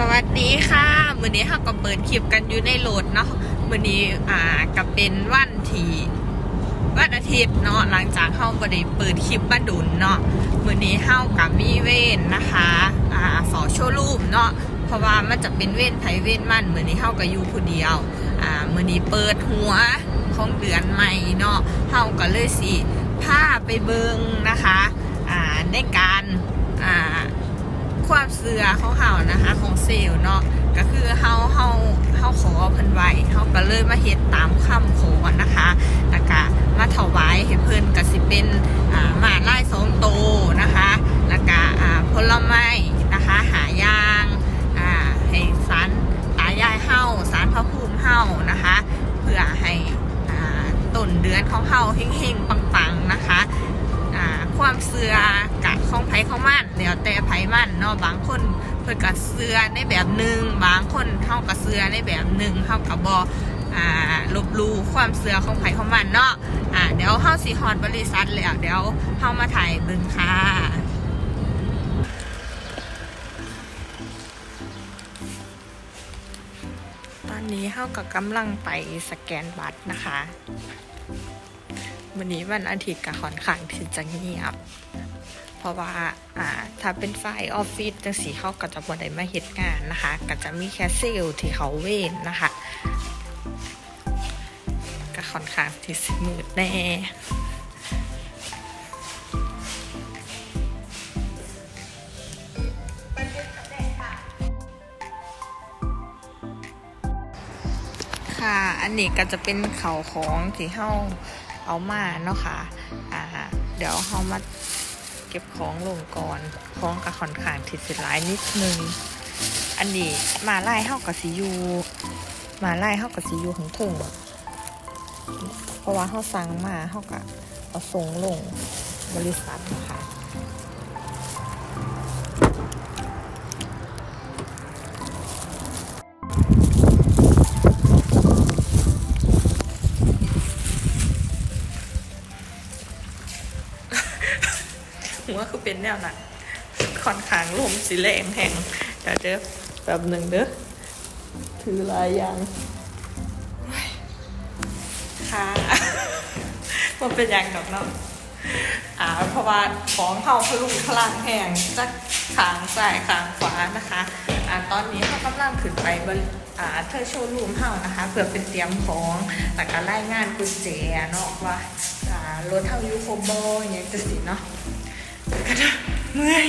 สวัสดีค่ะมื้อนี้เราก็เปิดคลิปกันอยู่ในโหลดเนาะมื้อนี้อ่าก็เป็นวันที่วันอาทิตย์เนาะหลังจากเฮาบ่ได้เปิดคลิปมาดุนเนาะมื้อนี้เฮากับมีเว้นนะคะอ่าเฝ้าโชว์รูมเนาะเพราะว่ามันจะเป็นเว้นไผเว้นมันมื้อนี้เฮาก็อยู่ผู้เดียวอ่ามื้อนี้เปิดหัวของเดือนใหม่เนาะเฮาก็เลยสิพาไปเบิงนะคะอ่าในการอ่า ความเสือของเฮานะคะของเซลเนาะก็คือเฮาเฮาเฮาขอเพิ่นไว้เฮาก็เลยมาเฮ็ดตามคำขอนะคะแล้วก็มาถวายให้เพิ่นก็สิเป็นอ่ามาไล่สองโตนะคะแล้วก็อ่าผลไม้นะคะหายางอ่าให้สารตายายเฮาสารพระภูมิเฮานะคะ เพื่อให้อ่าต้นเดือนของเฮาเฮงๆปังๆนะคะ ความเสือกะของไผของมันเดี๋ยวแต่ไผมันเนาะบางคนเพิ่นก็เสือในแบบหนึ่งบางคนเฮาก็เสือในแบบหนึ่งเฮาก็บ่อ่าลบลู่ความเสือของไผของมันเนาะอ่าเดี๋ยวเฮาสิฮอดบริษัทแล้วเดี๋ยวเฮามาถ่ายเบิ่งค่ะตอนนี้เฮาก็กำลังไปสแกนบัตรนะคะ วันนี้วันอาทิตย์กับค่อนข้างที่จะเงียบ เพราะว่าอ่าถ้าเป็นฝ่ายออฟฟิศจังสีเขาก็จะบ่ได้มาเฮ็ดงานนะคะ ก็จะมีแค่เซลที่เขาเว้นนะคะก็ค่อนข้างที่สิมืดแน่ค่ะ อันนี้ก็จะเป็นเขาของที่เฮา เอามาเนาะค่ะอ่าเดี๋ยวเขามาเก็บของลงก่อนของกับค่อนข้างที่สิหลายนิดนึง อันนี้มาไล่เฮากับสียูมาไล่เฮากับสียูของถึงเพราะว่าเฮาสั่งมาเฮาก็เอาส่งลงบริษัทนะคะ แนวนั้นค่อนข้างลมสีแรงแห่งเดี๋ยวเด้อแบบหนึ่งเด้อถือลายยางโอ้ยค่ะมันเป็นยางดอกเนาะอ่าเพราะว่าของเข้าพลุงพลังแห่งจากขางซ้ายขางขวานะคะอ่าตอนนี้เขากำลังขึ้นไปบนอ่าเธอโชว์รูมเฮานะคะเพื่อเป็นเตรียมของแต่ก็รายงานกุญแจเนาะว่าอ่ารถเท่ายูโคโบอย่างเงี้ยจะสิเนาะ เมื่อย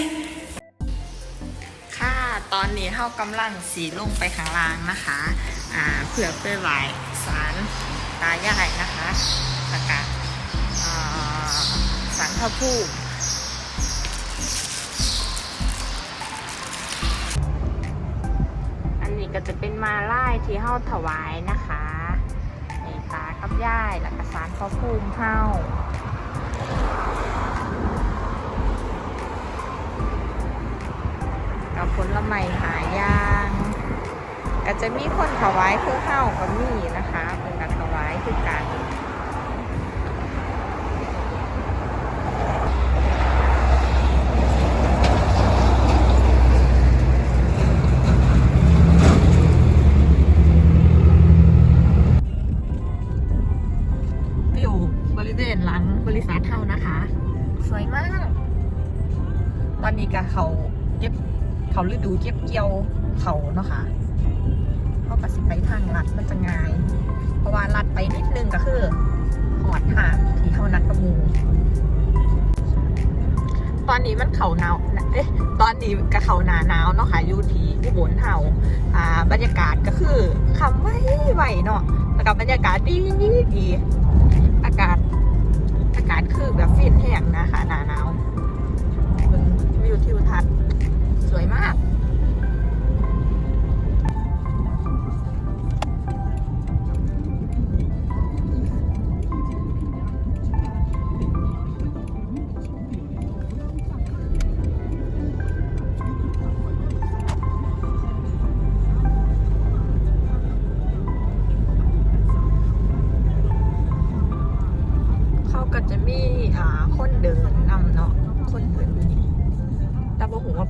ค่ะตอนนี้เฮากำลังสีลงไปข้างล่างนะคะอ่าเพื่อไปไหวสารตายายนะคะแล้วก็อ่าสารพระภูมิอันนี้ก็จะเป็นมาไล่ที่เฮาถวายนะคะในตากับย่ายแล้วก็สารพระภูมิเฮา ลไม้หายางก็จะมีคนถวายคือเข้ากับมีนะคะเป็นการถวายคือกันอยู่บริเวณหลังบริษัทเท่านะคะสวยมาก ตอนนี้ก็เขาเก็บ เขาฤดูเก็บเกี่ยวเขาเนาะค่ะเขากสิไปทางลัดมันจะง่าย เพราะว่าลัดไปนิดนึงก็คือหอดหาที่เขานัดกระมูตอนนี้มันเขาหนาวเอ๊ะตอนนี้ก็เขาหนาหนาวเนาะค่ะอยู่ที่อุบลเฮาอ่า บรรยากาศก็คือคำไว้ไหวเนาะแล้วก็บรรยากาศดีดีอากาศ อากาศคือแบบฟินแห้งนะคะหนาหนาว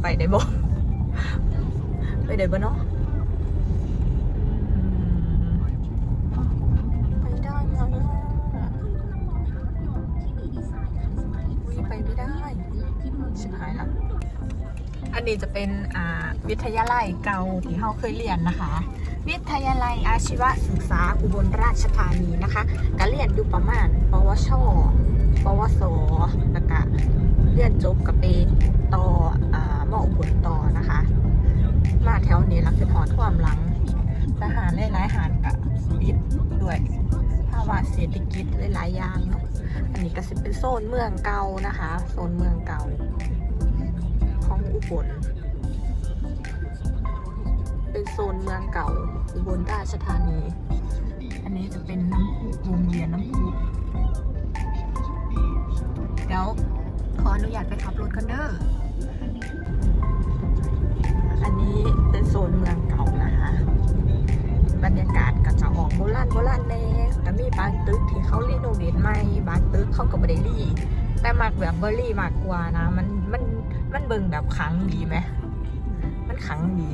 ไปได้บ่ไปได้บ่เนาะไปได้ไหมไปไม่ได้ชิบหายละอันนี้จะเป็นอาวิทยาลัยเก่าที่เราเคยเรียนนะคะ วิทยาลัยอาชีวศึกษาอุบลราชธานีนะคะก็เรียนอยู่ประมาณ ปวช ปวสแล้วก็เรียนจบกับไปต่อ อ่ามออุบลต่อนะคะ มาแถวนี้รักเป็นหอดความหลังทหารหลายๆหารกับปิดด้วย ภาวะเศรษฐกิจหลายๆอย่างเนาะอันนี้ก็สิเป็นโซนเมืองเก่านะคะ โซนเมืองเก่า ของอุบลเป็นโซนเมืองเก่าอุบลราชธานี อันนี้จะเป็นน้ำพุวงเวียนน้ำพุเดี๋ยวขออนุญาตไปขับรถกันเด้อ ใหม่บางตึกเข้ากับเบอร์รี่ แต่มักแบบเบอร์รี่มากกว่านะ มันมันมันเบิ่งแบบขังดีไหมมันขังดี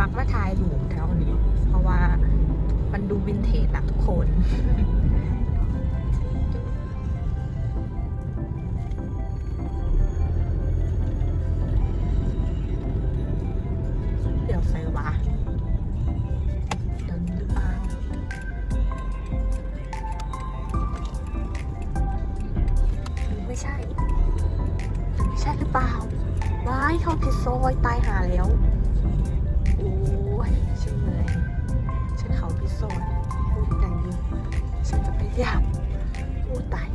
มักมาถ่ายรูปแถวนี้ เพราะว่ามันดูวินเทจนะทุกคน หรือเปล่าว้ายเข้าผิดซอยตายหาแล้วโอ้ยฉันเหนื่อยฉันเขาผิดซอยพูดแต่อยู่ฉันจะไปเรียบพูดตาย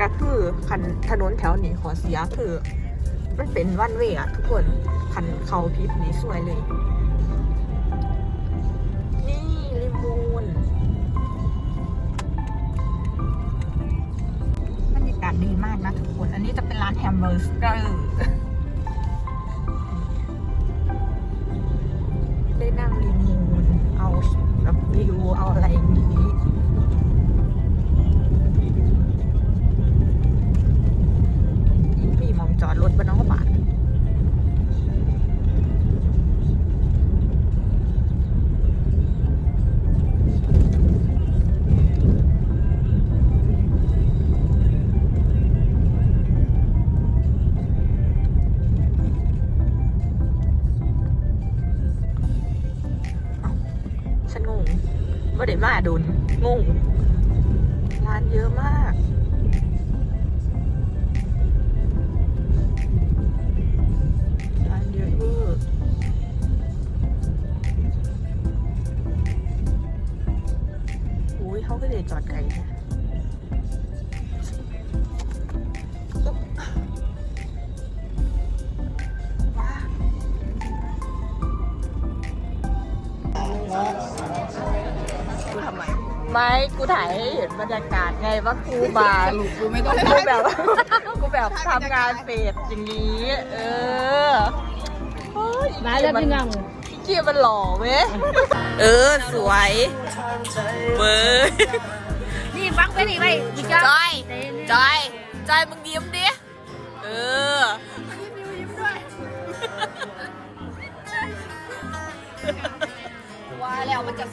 ก็คือคันถนนแถวนี้ขอเสียคือ มันเป็นวันเวอะทุกคนคันเขาพิษนี้สวยเลยาศดีมากนะทุกคน อันนี้จะเป็นร้านแฮมเบอร์เกอร์ได้นั่งลิมูนเอาแบบวิวเอาอะไรอย่างนี้ ว่าเด็มาดุนงงร้านเยอะมาก ไมไม่กูถ่ายให้เห็นบรรยากาศไงว่ากูบาสรุปกูไม่ต้องกูแบบกูแบบทำงานเฟสอย่างนี้ เออเฮ้ยร้ายแล้วพี่งังเกียมันหล่อเว้ย เออ สวยเว้ยนี่ฟังไปนี่ไปพี่จจ้าอย จอย จอยมึงยิ้มดิ เออว่าแล้วมันจะ